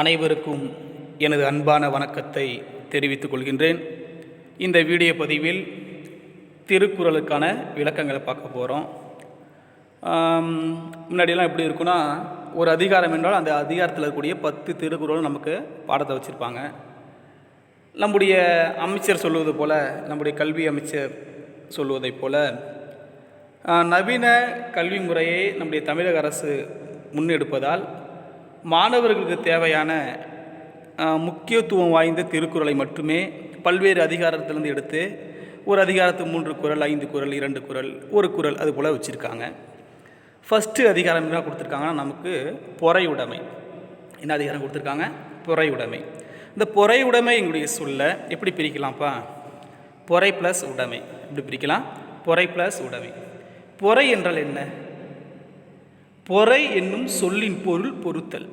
அனைவருக்கும் எனது அன்பான வணக்கத்தை தெரிவித்துக் கொள்கின்றேன். இந்த வீடியோ பதிவில் திருக்குறளுக்கான விளக்கங்களை பார்க்க போகிறோம் முன்னாடியெல்லாம் எப்படி இருக்குன்னா ஒரு அதிகாரம் என்றால் அந்த அதிகாரத்தில் இருக்கக்கூடிய பத்து திருக்குறள் நமக்கு பாடத்தை வச்சுருப்பாங்க. நம்முடைய அமைச்சர் சொல்லுவது போல் நம்முடைய கல்வி அமைச்சர் சொல்லுவதைப் போல் நவீன கல்வி முறையை நம்முடைய தமிழக அரசு முன்னெடுப்பதால் மாணவர்களுக்கு தேவையான முக்கியத்துவம் வாய்ந்த திருக்குறளை மட்டுமே பல்வேறு அதிகாரத்திலிருந்து எடுத்து ஒரு அதிகாரத்து மூன்று குறள் ஐந்து குறள் இரண்டு குறள் ஒரு குறள் அது போல் வச்சுருக்காங்க. ஃபஸ்ட்டு அதிகாரம் என்ன கொடுத்துருக்காங்கன்னா நமக்கு பொறையுடைமை. என்ன அதிகாரம் கொடுத்துருக்காங்க? பொறையுடைமை. இந்த பொறையுடைமை எங்களுடைய சொல்ல எப்படி பிரிக்கலாம்ப்பா? பொறை ப்ளஸ் உடைமை. எப்படி பிரிக்கலாம்? பொறை ப்ளஸ் உடைமை. பொறை என்றால் என்ன? பொறை என்னும் சொல்லின் பொருள் பொருத்தல்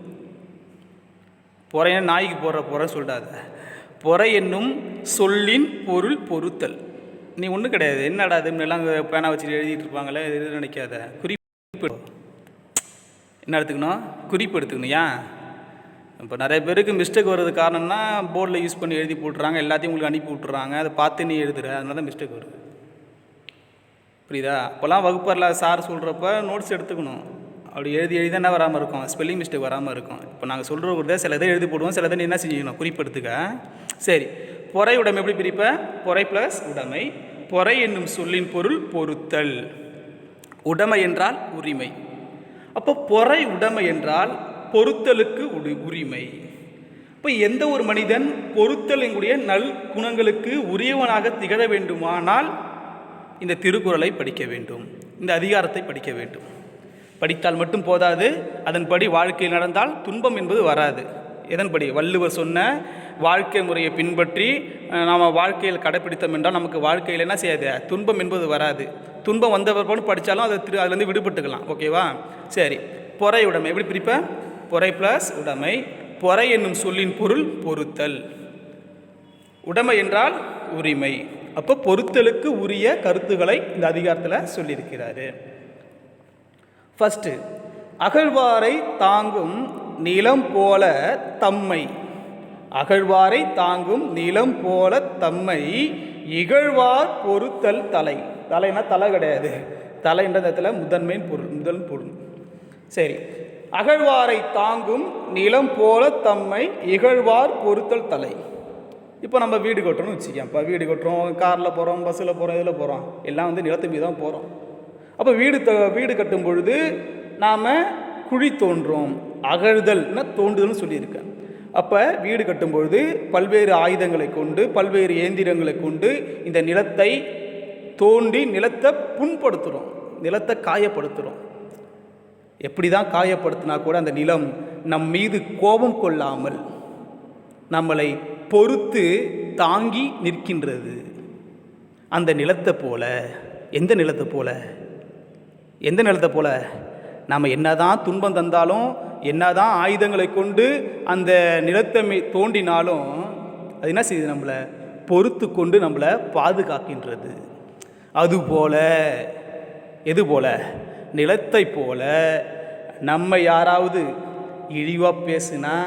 பொறைன நாய்க்கு போடுற பொறை சொல்லிடாத. பொறை என்னும் சொல்லின் பொருள் பொருத்தல் நீ ஒன்றும் கிடையாது. என்னடா அது முன்னெல்லாம் பேனா வச்சுட்டு எழுதிட்டு இருப்பாங்களே இது நினைக்காத. குறிப்பு. என்ன எடுத்துக்கணும்? குறிப்பு எடுத்துக்கணும் ஏன்? இப்போ நிறைய பேருக்கு மிஸ்டேக் வர்றது காரணம்னா போர்டில் யூஸ் பண்ணி எழுதி போட்டுறாங்க எல்லாத்தையும் உங்களுக்கு அனுப்பி விட்டுறாங்க அதை பார்த்து நீ எழுதுற அதனால தான் மிஸ்டேக் வருது. புரியுதா? அப்போல்லாம் வகுப்பறில் சார் சொல்கிறப்ப நோட்ஸ் எடுத்துக்கணும். அப்படி எழுதி எழுதி என்ன வராமல் இருக்கும். ஸ்பெல்லிங் மிஸ்டேக் வராமல் இருக்கும். இப்போ நாங்கள் சொல்கிற ஒரு சில இதை எழுதி போடுவோம் சில இதை நீ என்ன செஞ்சுக்கணும்? குறிப்பெடுத்துக்க சரி. பொறை உடைமை எப்படி பிரிப்ப? பொறை ப்ளஸ் உடைமை. பொறை என்னும் சொல்லின் பொருள் பொருத்தல். உடைமை என்றால் உரிமை. அப்போ பொறை உடைமை என்றால் பொருத்தலுக்கு உரி உரிமை. இப்போ எந்த ஒரு மனிதன் பொருத்தல் நல் குணங்களுக்கு உரியவனாக திகழ வேண்டுமானால் இந்த திருக்குறளை படிக்க வேண்டும். இந்த அதிகாரத்தை படிக்க வேண்டும். படித்தால் மட்டும் போதாது அதன்படி வாழ்க்கையில் நடந்தால் துன்பம் என்பது வராது. எதன்படி வள்ளுவர் சொன்ன வாழ்க்கை முறையை பின்பற்றி நாம் வாழ்க்கையில் கடைப்பிடித்தோம் என்றால் நமக்கு வாழ்க்கையில் என்ன செய்யாது? துன்பம் என்பது வராது. துன்பம் வந்தவர் போல படித்தாலும் அதை திரு அதுலேருந்து விடுபட்டுக்கலாம். ஓகேவா சரி. பொறை உடைமை. எப்படி பிரிப்பேன் பொறை ப்ளஸ் உடைமை. பொறை என்னும் சொல்லின் பொருள் பொருத்தல். உடைமை என்றால் உரிமை. அப்போ பொருத்தலுக்கு உரிய கருத்துக்களை இந்த அதிகாரத்தில் சொல்லியிருக்கிறாரு. ஃபஸ்ட்டு அகழ்வாரை தாங்கும் நிலம் போல தம்மை. அகழ்வாரை தாங்கும் நிலம் போல தம்மை. இகழ்வார் பொருத்தல் தலை. தலைனா தலை கிடையாது. தலைன்ற இடத்துல முதன்மையின் பொருள் முதல் பொருள். சரி. அகழ்வாரை தாங்கும் நிலம் போல தம்மை இகழ்வார் பொருத்தல் தலை. இப்போ நம்ம வீடு கட்டுறோம்னு வச்சுக்கோம் இப்போ வீடு கட்டுறோம் காரில் போகிறோம் பஸ்ஸில் போகிறோம் இதில் போகிறோம் எல்லாம் வந்து நிலத்து மீது தான் போகிறோம் அப்போ வீடு த வீடு கட்டும் பொழுது நாம் குழி தோன்றோம். அகழ்தல்னா தோண்டுதல்னு சொல்லியிருக்கேன் அப்போ வீடு கட்டும் பொழுது பல்வேறு ஆயுதங்களை கொண்டு பல்வேறு இயந்திரங்களை கொண்டு இந்த நிலத்தை தோண்டி நிலத்தை புண்படுத்துகிறோம் நிலத்தை காயப்படுத்துகிறோம் எப்படி தான் காயப்படுத்தினா கூட அந்த நிலம் நம் மீது கோபம் கொள்ளாமல் நம்மளை பொறுத்து தாங்கி நிற்கின்றது. அந்த நிலத்தை போல எந்த நிலத்தை போல? எந்த நிலத்தை போல்? நாம் என்னதான் துன்பம் தந்தாலும் என்னதான் ஆயுதங்களை கொண்டு அந்த நிலத்தை மீ- தோண்டினாலும் அது என்ன செய்யுது நம்மளை? பொறுத்து கொண்டு நம்மளை பாதுகாக்கின்றது. அதுபோல எது போல? நிலத்தை போல நம்ம யாராவது இழிவாக பேசுனா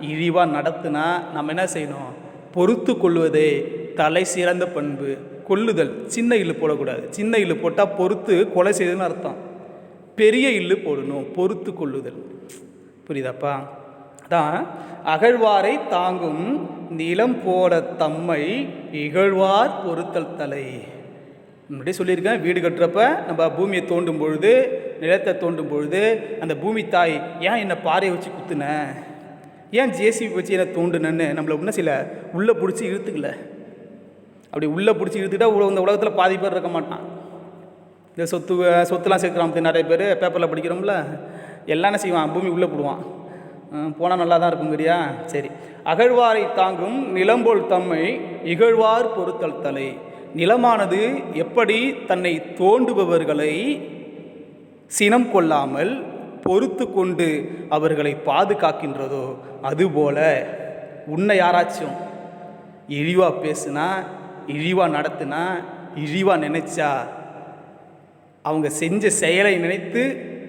இழிவாக நடத்துனா நம்ம என்ன செய்யணும்? பொறுத்து கொள்வதே தலை சிறந்த பண்பு. கொல்லுதல். சின்ன இல்லு போடக்கூடாது. சின்ன இல்லு போட்டால் பொறுத்து கொலை செய்யுதுன்னு அர்த்தம். பெரிய இல்லு போடணும். பொறுத்து கொள்ளுதல் புரியுதாப்பா? அதான் அகழ்வாரை தாங்கும் நிலம் போல தம்மை இகழ்வார் பொறுத்தல் தலை. முன்னாடி சொல்லியிருக்கேன் வீடு கட்டுறப்ப நம்ம பூமியை தோண்டும் பொழுது நிலத்தை தோண்டும் பொழுது அந்த பூமி தாய் ஏன் என்னை பாறையை வச்சு குத்துன? ஏன் ஜேசிபி வச்சு என்னை தோண்டுனன்னு நம்மளை ஒன்றும் சில உள்ளே பிடிச்சி இழுத்துக்கல? அப்படி உள்ளே பிடிச்சி இழுத்துட்டா இந்த உலகத்தில் பாதி பேர் இருக்க மாட்டான் இந்த சொத்து சொத்துலாம் சேர்க்குறான் நிறைய பேர் பேப்பரில் படிக்கிறோம்ல எல்லாம் என்ன செய்வான் பூமி உள்ளே போடுவான். போனால் நல்லா தான் இருக்குங்கிறியா? சரி. அகழ்வாரை தாங்கும் நிலம்போல் தம்மை இகழ்வார் பொறுத்தல் தலை. நிலமானது எப்படி தன்னை தோண்டுபவர்களை சினம் கொள்ளாமல் பொறுத்து கொண்டு அவர்களை பாதுகாக்கின்றதோ அதுபோல உன்னை யாராச்சும் இழிவாக பேசுனா இழிவாக நடத்துனா இழிவாக நினைச்சா அவங்க செஞ்ச செயலை நினைத்து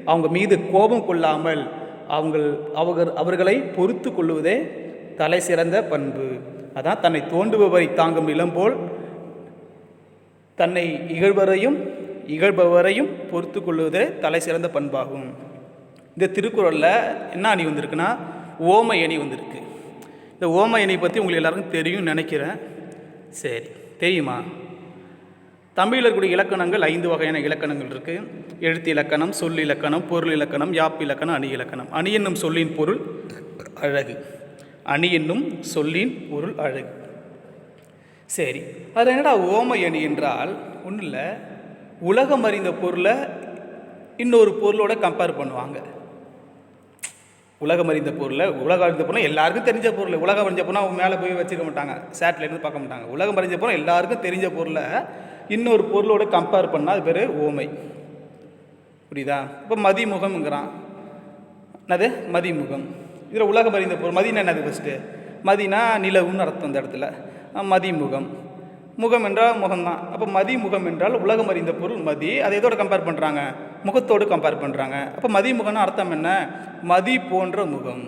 அவங்க மீது கோபம் கொள்ளாமல் அவங்கள் அவங்க அவர்களை பொறுத்து கொள்வதே தலை சிறந்த பண்பு. அதான் தன்னை தோண்டுபவரை தாங்கும் இளம்போல் தன்னை இகழ்வரையும் இகழ்பவரையும் பொறுத்து கொள்வதே தலை சிறந்த பண்பாகும். இந்த திருக்குறளில் என்ன அணி வந்திருக்குன்னா ஓமை அணி வந்திருக்கு. இந்த ஓமை அணி பற்றி உங்களுக்கு எல்லாருக்கும் தெரியும்னு நினைக்கிறேன். சரி. தெரியுமா? தமிழில் இருக்கக்கூடிய இலக்கணங்கள் ஐந்து வகையான இலக்கணங்கள் இருக்குது எழுத்து இலக்கணம் சொல் இலக்கணம் பொருள் இலக்கணம் யாப் இலக்கணம் அணி இலக்கணம். அணி என்னும் சொல்லின் பொருள் அழகு. அணி என்னும் சொல்லின் பொருள் அழகு. சரி அது என்னடா ஓமை அணி என்றால் ஒன்றும் இல்லை உலகம் அறிந்த பொருளை இன்னொரு பொருளோட கம்பேர் பண்ணுவாங்க. உலகம் அறிந்த பொருளை உலகம் அறிந்த பொருள் எல்லாருக்கும் தெரிஞ்ச பொருள். உலகம் அறிஞ்ச பொருளை அவங்க மேலே போய் வச்சுக்க மாட்டாங்க. சேட்டலைட்னு பார்க்க மாட்டாங்க. உலகம் அறிஞ்ச பொருள் எல்லாருக்கும் தெரிஞ்ச பொருளை இன்னொரு பொருளோட கம்பேர் பண்ணால் அது பேர் ஓமை. புரியுதா? இப்போ மதிமுகம்ங்கிறான். என்னது? மதிமுகம். இதில் உலகம் அறிந்த பொருள். மதினா என்னது ஃபஸ்ட்டு மதினா நிலவுன்னு அர்த்தம் இந்த இடத்துல. மதிமுகம். முகம் என்றால் முகம்தான். அப்போ மதிமுகம் என்றால் உலகம் அறிந்த பொருள் மதி. அதை எதோடு கம்பேர் பண்ணுறாங்க முகத்தோடு கம்பேர் பண்ணுறாங்க அப்போ மதிமுகம்னு அர்த்தம் என்ன? மதி போன்ற முகம்.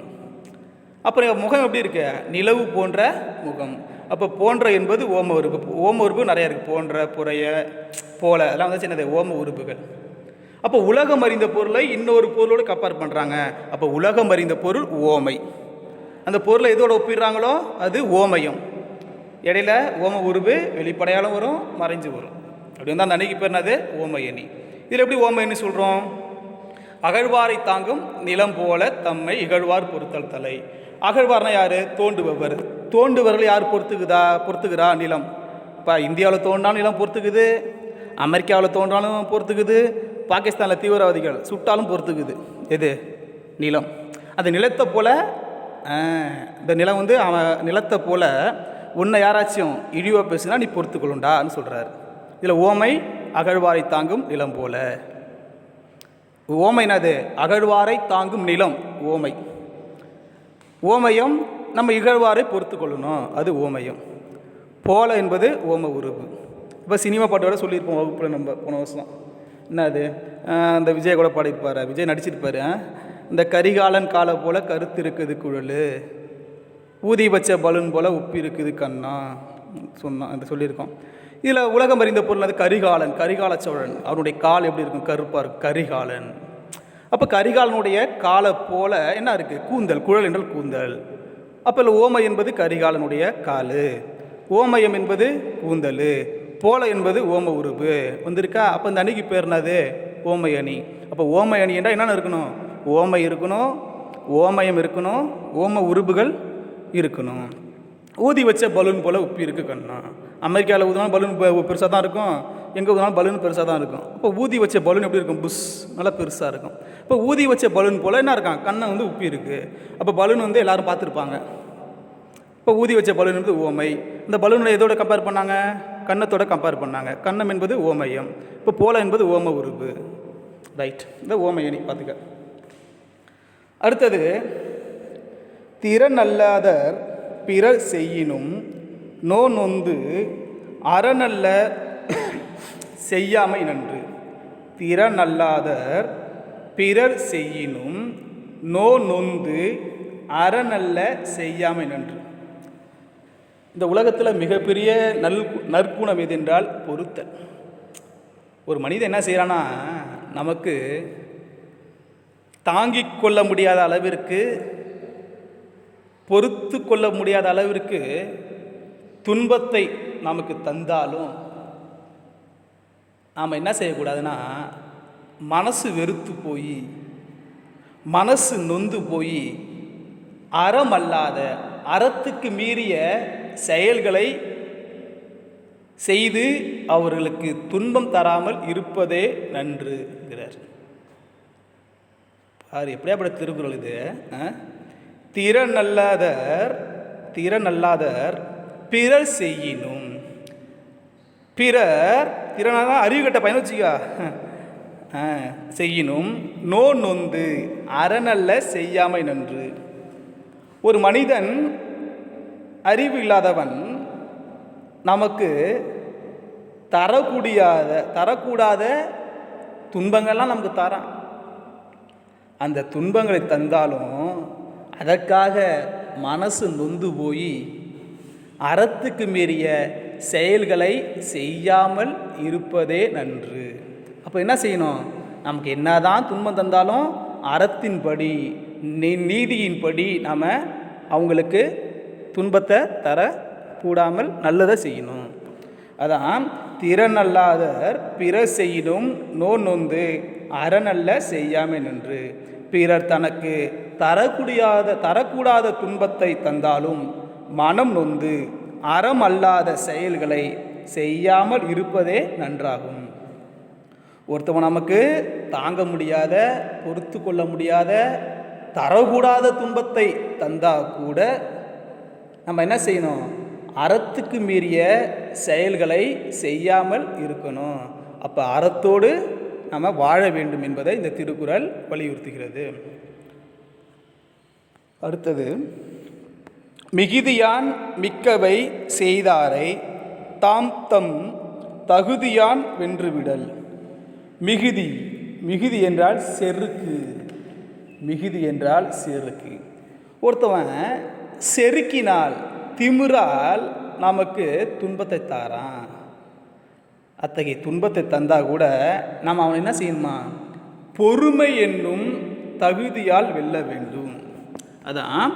அப்புறம் முகம் எப்படி இருக்கு? நிலவு போன்ற முகம். அப்போ போன்ற என்பது ஓம உறுப்பு. ஓம உறுப்பு நிறையா இருக்குது போன்ற புறைய போல. அதெல்லாம் வந்து சின்னது ஓம உறுப்புகள். அப்போ உலகம் அறிந்த பொருளை இன்னொரு பொருளோடு கம்பேர் பண்ணுறாங்க அப்போ உலகம் அறிந்த பொருள் ஓமை. அந்த பொருளை எதோட ஒப்பிடுறாங்களோ? அது ஓமயம். இடையில ஓம உருவு வெளிப்படையாலும் வரும் மறைஞ்சு வரும். அப்படி வந்து அந்த அன்னைக்கு பேர் என்னது? ஓமையணி இதில் எப்படி ஓமையணி சொல்கிறோம் அகழ்வாரை தாங்கும் நிலம் போல தம்மை இகழ்வார் பொறுத்தல் தலை. அகழ்வார்னா யார்? தோண்டுபவர். தோண்டுபவர்கள் யார் பொறுத்துக்குதா பொறுத்துக்கிறா நிலம். இப்போ இந்தியாவில் தோண்டாலும் நிலம் பொறுத்துக்குது அமெரிக்காவில் தோன்றாலும் பொறுத்துக்குது பாகிஸ்தானில் தீவிரவாதிகள் சுட்டாலும் பொறுத்துக்குது எது? நிலம். அந்த நிலத்தை போல இந்த நிலம் வந்து அவன் நிலத்தை போல உன்னை யாராச்சும் இழிவாக பேசுனா நீ பொறுத்துக்கொள்ளுண்டான்னு சொல்கிறாரு இதில் ஓமை அகழ்வாரை தாங்கும் நிலம் போல. ஓமைனது அகழ்வாரை தாங்கும் நிலம் ஓமை. ஓமயம் நம்ம இகழ்வாரை பொறுத்து கொள்ளணும் அது ஓமயம். போல என்பது ஓம உருவு இப்போ சினிமா பாட்டோட சொல்லியிருப்போம் வகுப்பில் நம்ம போன வருஷம். என்ன அது அந்த விஜய் கூட பாடியிருப்பார் விஜய் நடிச்சிருப்பாரு இந்த கரிகாலன் காலை போல கருத்து இருக்குது குழல். ஊதி வச்ச பலூன் போல் உப்பு இருக்குது கண்ணா சொன்னான் அந்த சொல்லியிருக்கோம். இதில் உலகம் அறிந்த பொருள் அது கரிகாலன் கரிகால சோழன் அவனுடைய கால் எப்படி இருக்கும்? கருப்பாக இருக்கும். கரிகாலன். அப்போ கரிகாலனுடைய காலை போல என்ன இருக்குது கூந்தல் குழல் என்றால் கூந்தல். அப்போ இல்லை ஓமை என்பது கரிகாலனுடைய கால். ஓமயம் என்பது கூந்தல். போல என்பது ஓம உருவு வந்திருக்கா? அப்போ இந்த அணிக்கு பேர் என்னது? ஓமை அணி. அப்போ ஓமை அணி என்றால் என்னென்ன இருக்கணும்? ஓமை இருக்கணும் ஓமயம் இருக்கணும் ஓம உருபுகள் இருக்கணும். ஊதி வச்ச பலூன் போல் உப்பி இருக்கு கண்ணா. அமெரிக்காவில் ஊதினா பலூன் பெருசாக தான் இருக்கும். எங்கே ஊதினாலும் பலூன் பெருசாக தான் இருக்கும். இப்போ ஊதி வச்ச பலூன் எப்படி இருக்கும்? புஷ் நல்லா பெருசாக இருக்கும். இப்போ ஊதி வச்ச பலூன் போல் என்ன இருக்கான்? கண்ணை வந்து உப்பி இருக்குது அப்போ பலூன் வந்து எல்லாரும் பார்த்துருப்பாங்க. இப்போ ஊதி வச்ச பலூன் என்பது ஓமை. இந்த பலூனை எதோட கம்பேர் பண்ணாங்க? கன்னத்தோட கம்பேர் பண்ணாங்க. கன்னம் என்பது ஓமையம். இப்போ போல என்பது ஓம உருவு. ரைட் இந்த ஓமையணி பார்த்துக்க. அடுத்தது திறனல்லாதர் பிறர் செய்யினும் நோ நொந்து அறநல்ல செய்யாமை நன்று. திறனல்லாதர் பிறர் செய்யினும் நோ நொந்து அறநல்ல செய்யாமை நன்று. இந்த உலகத்தில் மிகப்பெரிய நல் நற்குணம் எது என்றால் ஒரு மனிதன் என்ன செய்கிறான்னா நமக்கு தாங்கிக் கொள்ள முடியாத அளவிற்கு பொறுத்து கொள்ள முடியாத அளவிற்கு துன்பத்தை நமக்கு தந்தாலும் நாம் என்ன செய்யக்கூடாதுன்னா மனசு வெறுத்து போய் மனசு நொந்து போய் அறம் அல்லாத அறத்துக்கு மீறிய செயல்களை செய்து அவர்களுக்கு துன்பம் தராமல் இருப்பதே நன்றுங்கிறார் பாரு எப்படியாப்பட்ட திருக்குறள் இது ஆ? திறனல்லாதர் திறனல்லாதர் பிறர் செய்யினும். பிறர் திறனாக அறிவு கட்ட பயன் வச்சுக்கா. ஆ, செய்யினும் நோ நொந்து அறநல்ல செய்யாமை நன்று. ஒரு மனிதன் அறிவு இல்லாதவன் நமக்கு தரக்கூடியாத தரக்கூடாத துன்பங்கள்லாம் நமக்கு தரான். அந்த துன்பங்களை தந்தாலும் அதற்காக மனசு நொந்து போய் அறத்துக்கு மீறிய செயல்களை செய்யாமல் இருப்பதே நன்று. அப்போ என்ன செய்யணும்? நமக்கு என்னதான் துன்பம் தந்தாலும் அறத்தின்படி நீ நீதியின்படி நாம் அவங்களுக்கு துன்பத்தை தர கூடாமல் நல்லதை செய்யணும். அதான் திறனல்லாதர் பிற செய்யினும் நோ நொந்து அறநல்ல செய்யாமல் நின்று. பிறர் தனக்கு தரக்கூடியாத தரக்கூடாத துன்பத்தை தந்தாலும் மனம் நொந்து அறம் அல்லாத செயல்களை செய்யாமல் இருப்பதே நன்றாகும். ஒருத்தவன் நமக்கு தாங்க முடியாத பொறுத்து கொள்ள முடியாத தரக்கூடாத துன்பத்தை தந்தா கூட நம்ம என்ன செய்யணும்? அறத்துக்கு மீறிய செயல்களை செய்யாமல் இருக்கணும். அப்போ அறத்தோடு நம்ம வாழ வேண்டும் என்பதை இந்த திருக்குறள் வலியுறுத்துகிறது. அடுத்தது மிகுதியான் மிக்கவை செய்தாரை தாம் தம் தகுதியான் வென்றுவிடல். மிகுதி மிகுதி என்றால் செருக்கு. மிகுதி என்றால் செருக்கு. ஒருத்தவன் செருக்கினால் திமிரால் நமக்கு துன்பத்தை தாரான். அத்தகைய துன்பத்தை தந்தால் கூட நாம் அவன் என்ன செய்யணுமா? பொறுமை என்னும் தகுதியால் வெல்ல வேண்டும். அதான்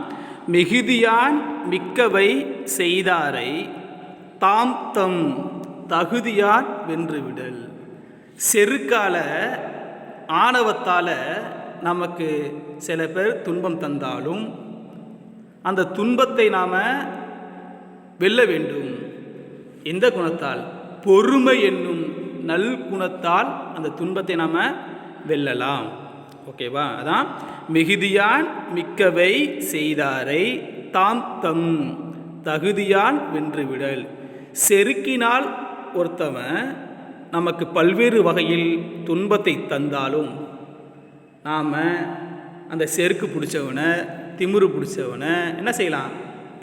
மிகுதியான் மிக்கவை செய்தாரை தாம் தம் தகுதியால் வென்றுவிடல். செருக்கால ஆணவத்தால் நமக்கு சில பேர் துன்பம் தந்தாலும் அந்த துன்பத்தை நாம் வெல்ல வேண்டும். எந்த குணத்தால்? பொறுமை என்னும் நல் குணத்தால் அந்த துன்பத்தை நாம் வெல்லலாம். ஓகேவா? அதான் மிகுதியான் மிக்கவை செய்தாரை தாம் தம் தகுதியான் வென்றுவிடல். செருக்கினால் ஒருத்தவன் நமக்கு பல்வேறு வகையில் துன்பத்தை தந்தாலும் நாம் அந்த செருக்கு பிடிச்சவனை திமிரு பிடிச்சவனை என்ன செய்யலாம்?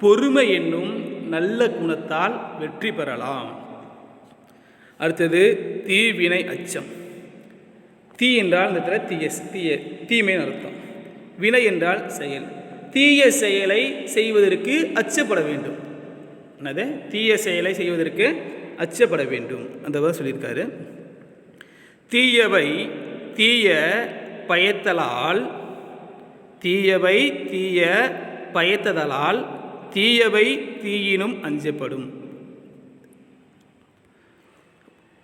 பொறுமை என்னும் நல்ல குணத்தால் வெற்றி பெறலாம். அடுத்தது தீவினை அச்சம். தீ என்றால் இந்த இடத்துல தீய தீய தீமைன்னு அர்த்தம். வினை என்றால் செயல். தீய செயலை செய்வதற்கு அச்சப்பட வேண்டும். என்னது? தீய செயலை செய்வதற்கு அச்சப்பட வேண்டும். அந்த மாதிரி சொல்லியிருக்காரு. தீயவை தீய பயத்தலால் தீயவை தீய பயத்ததலால் தீயவை தீயினும் அஞ்சப்படும்.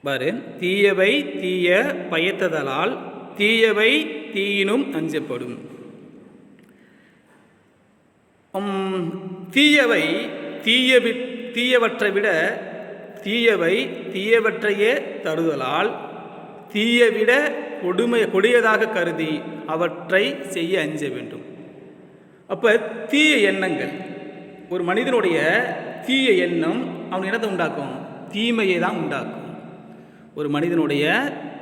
பாரு. தீயவை தீய பயத்ததலால் தீயவை தீயினும் அஞ்சப்படும். தீயவை தீயவி தீயவற்றை விட தீயவை தீயவற்றையே தருதலால் தீயவிட கொடுமை கொடியதாக கருதி அவற்றை செய்ய அஞ்ச வேண்டும். அப்போ தீய எண்ணங்கள் ஒரு மனிதனுடைய தீய எண்ணம் அவன் என்னத்தை உண்டாக்கும்? தீமையை தான் உண்டாக்கும். ஒரு மனிதனுடைய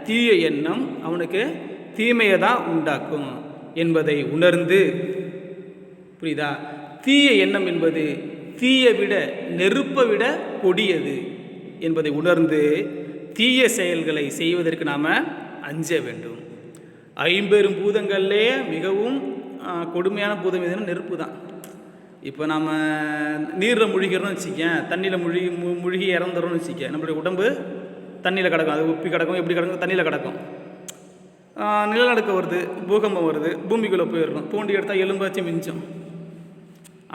தீய எண்ணம் அவனுக்கு தீமையை தான் உண்டாக்கும் என்பதை உணர்ந்து புரியுதா? தீய எண்ணம் என்பது தீயை விட நெருப்பை விட கொடியது என்பதை உணர்ந்து தீய செயல்களை செய்வதற்கு நாம் அஞ்ச வேண்டும். ஐம்பெரும் பூதங்கள்லே மிகவும் கொடுமையான பூதம் எதுனா நெருப்பு தான். இப்போ நாம் நீரில் முழுகிறோம்னு வச்சுக்கேன் தண்ணியில் முழுகி மு- முழுகி இறந்துறோம்னு வச்சுக்க நம்மளுடைய உடம்பு தண்ணியில் கிடக்கும். அது உப்பி கிடக்கும் எப்படி கிடக்கும்? தண்ணியில் கிடக்கும். நிலநடுக்கம் வருது பூகம்பம் வருது பூமிக்குள்ளே போயிடுறோம். தூண்டி எடுத்தால் எலும்பாச்சும் மிஞ்சம்.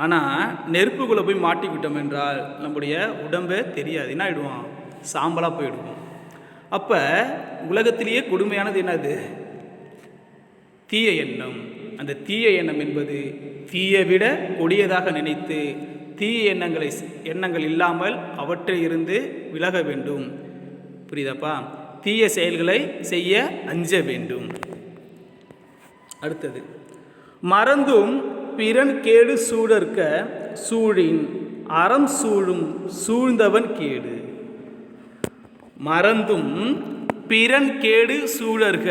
ஆனால் நெருப்புக்குள்ளே போய் மாட்டிக்கிட்டோம் என்றால் நம்முடைய உடம்பே தெரியாது. என்ன ஆகிடுவோம் சாம்பலாக போயிடுவோம். அப்போ உலகத்திலேயே கொடுமையானது என்னது? தீய எண்ணம். அந்த தீய எண்ணம் என்பது தீயை விட கொடியதாக நினைத்து தீய எண்ணங்களை எண்ணங்கள் இல்லாமல் அவற்றில் இருந்து விலக வேண்டும். புரியுதாப்பா? தீய செயல்களை செய்ய அஞ்ச வேண்டும். அடுத்தது மறந்தும் பிறன் கேடு சூழற்க சூழின் அறம் சூழும் சூழ்ந்தவன் கேடு. மறந்தும் பிறன் கேடு சூழற்க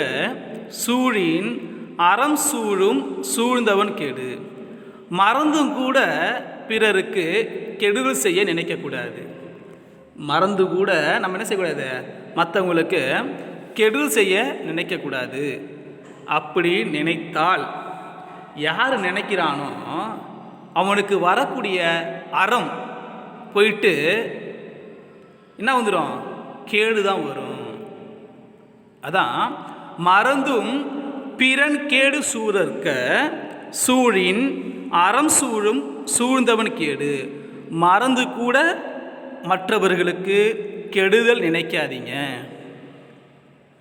சூழின் அறம் சூழும் சூழ்ந்தவன் கேடு. மறந்தும் கூட பிறருக்கு கெடுதல் செய்ய நினைக்கக்கூடாது. மறந்து கூட நம்ம என்ன செய்யக்கூடாது? மற்றவங்களுக்கு கெடுதல் செய்ய நினைக்கக்கூடாது. அப்படி நினைத்தால் யார் நினைக்கிறானோ அவனுக்கு வரக்கூடிய அறம் போயிட்டு என்ன வந்துடும் கேடு தான் வரும். அதான் மறந்தும் பிறன் கேடு சூழற்க சூழின் அறம் சூழும் சூழ்ந்தவன் கேடு. மறந்து கூட மற்றவர்களுக்கு கெடுதல் நினைக்காதீங்க.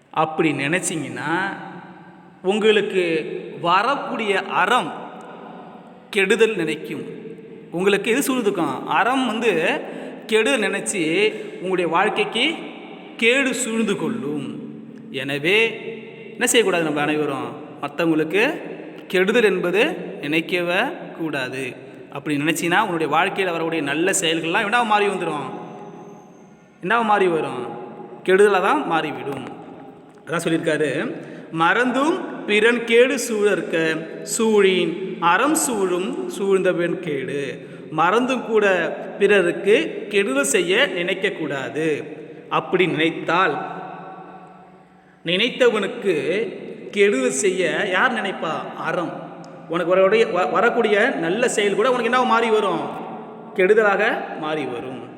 அப்படி நினச்சிங்கன்னா உங்களுக்கு வரக்கூடிய அறம் கெடுதல் நினைக்கும். உங்களுக்கு எது சூழ்ந்துக்கும் அறம் வந்து கெடுதல் நினச்சி உங்களுடைய வாழ்க்கைக்கு கேடு சூழ்ந்து கொள்ளும். எனவே என்ன செய்யக்கூடாது நம்ம அனைவரும்? மற்றவங்களுக்கு கெடுதல் என்பது நினைக்கவே கூடாது. அப்படி நினச்சின்னா உன்னுடைய வாழ்க்கையில் வரக்கூடிய நல்ல செயல்கள்லாம் என்னவா மாறி வந்துடும் என்னவா மாறி வரும்? கெடுதலாக தான் மாறிவிடும் அதான் சொல்லியிருக்காரு. மறந்தும் பிறன் கேடு சூழற்க சூழின் அறம் சூழும் சூழ்ந்தவன் கேடு. மறந்தும் கூட பிறருக்கு கெடுதல் செய்ய நினைக்கக்கூடாது. அப்படி நினைத்தால் நினைத்தவனுக்கு கெடுதல் செய்ய யார் நினைப்பா? அறம். உனக்கு வரக்கூடிய வ- வரக்கூடிய நல்ல செயல் கூட உனக்கு என்ன மாறி வரும்? கெடுதலாக மாறி வரும்.